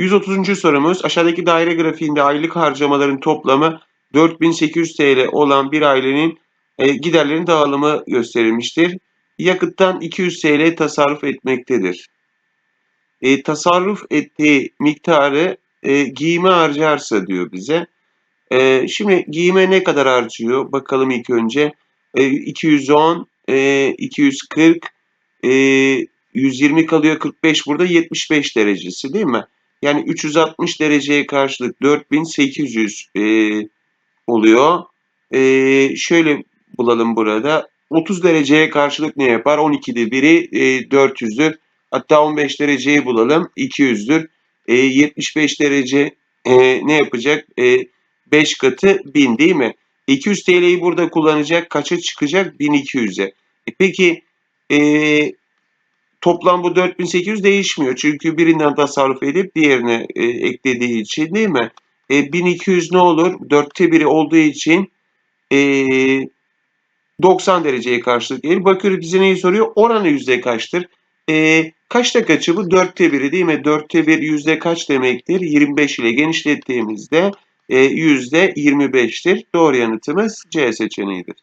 130. sorumuz aşağıdaki daire grafiğinde aylık harcamaların toplamı 4800 TL olan bir ailenin e, giderlerin dağılımı gösterilmiştir. Yakıttan 200 TL tasarruf etmektedir. E, tasarruf ettiği miktarı e, giyime harcarsa diyor bize. E, şimdi giyime ne kadar harcıyor? Bakalım ilk önce. E, 210, e, 240, e, 120 kalıyor 45 burada 75 derecesi değil mi? Yani 360 dereceye karşılık 4800 e, oluyor. E, şöyle bulalım burada. 30 dereceye karşılık ne yapar? 12'de biri e, 400'dür. Hatta 15 dereceyi bulalım 200'dür. E, 75 derece e, ne yapacak? E, 5 katı 1000 değil mi? 200 TL'yi burada kullanacak. Kaça çıkacak? 1200'e. E, peki e, toplam bu 4800 değişmiyor. Çünkü birinden tasarruf edip diğerine e, eklediği için değil mi? E, 1200 ne olur? Dörtte biri olduğu için e, 90 dereceye karşılık gelir. Bakıyoruz bize neyi soruyor? Oranı yüzde kaçtır? E, kaçta kaçı bu? Dörtte biri değil mi? Dörtte bir yüzde kaç demektir? 25 ile genişlettiğimizde e, yüzde 25'tir. Doğru yanıtımız C seçeneğidir.